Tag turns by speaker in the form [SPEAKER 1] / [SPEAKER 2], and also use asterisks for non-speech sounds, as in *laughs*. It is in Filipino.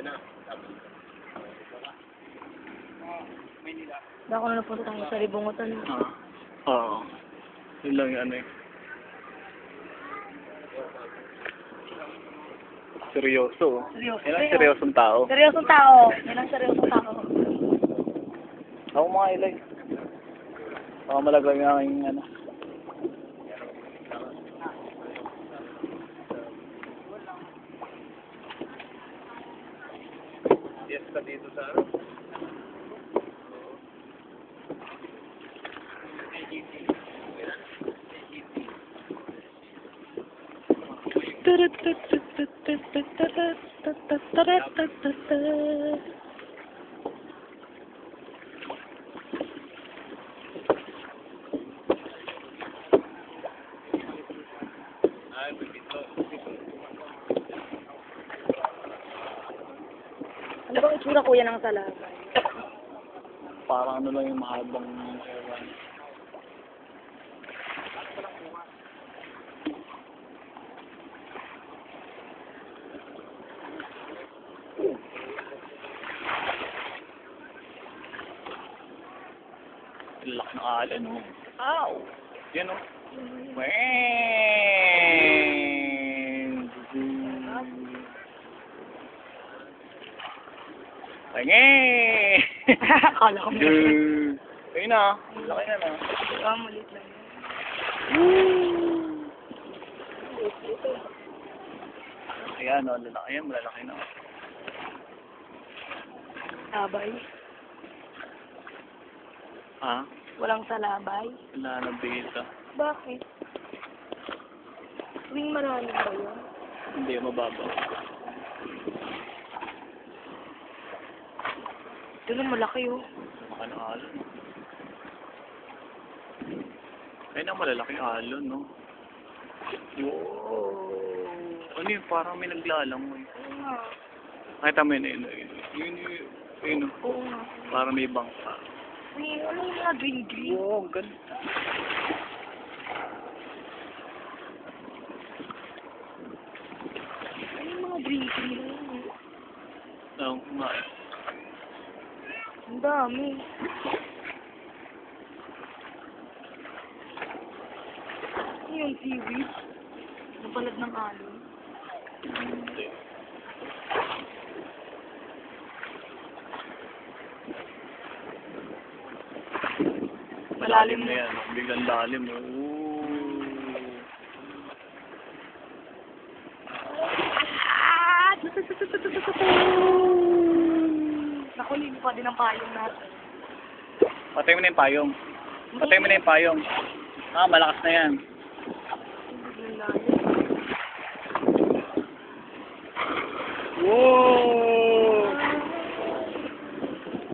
[SPEAKER 1] Na. Manila. Baka na napunta mo sa Libongotan. Oo.
[SPEAKER 2] Ah. Oo. Yun lang yung ano eh. Seryoso.
[SPEAKER 1] Seryoso.
[SPEAKER 2] Yan ang seryosong tao.
[SPEAKER 1] Seryosong tao. Yan ang seryosong tao.
[SPEAKER 2] Ako mga ilay. Baka malaglag yung aking ano. Yes ka dito sa ano?
[SPEAKER 1] Ano bang itsura kuya ng salabay?
[SPEAKER 2] Parang ano lang yung mahabang ewan. Lak ng alon, oh. Ow! Yan, oh. Weng! Penge! *laughs*
[SPEAKER 1] Akala ko may...
[SPEAKER 2] Ayun na, laki na na.
[SPEAKER 1] Ah, malit lang.
[SPEAKER 2] Ayan, oh, lalaki yan, malalaki na.
[SPEAKER 1] Salabay.
[SPEAKER 2] Ha?
[SPEAKER 1] Walang salabay.
[SPEAKER 2] Wala na beta.
[SPEAKER 1] Bakit? Tuwing marami ba yun?
[SPEAKER 2] Hindi, mababa.
[SPEAKER 1] Ito lang malaki oh.
[SPEAKER 2] Maka ng alon. Ayun ang malalaking alon, no? Wow! Ano yun? Parang may naglalangoy.
[SPEAKER 1] Oo nga.
[SPEAKER 2] Nakita mo yun, yun, yun, yun, yun, yun, oh.
[SPEAKER 1] Oo nga.
[SPEAKER 2] Parang may bangka.
[SPEAKER 1] Ano yung mga green green?
[SPEAKER 2] Wow, ang ganda.
[SPEAKER 1] Ano yung mga green green na yun? eh?
[SPEAKER 2] Oo, nga.
[SPEAKER 1] Ang dami. Ano yung seaweed? Napalad ng alon. Malalim
[SPEAKER 2] na yan. Biglang lalim. oh. Ooh.
[SPEAKER 1] Ah! pa din ang payong natin.
[SPEAKER 2] Patay mo na yung payong. Patay mo na yung payong. Ah, malakas na yan. Hindi.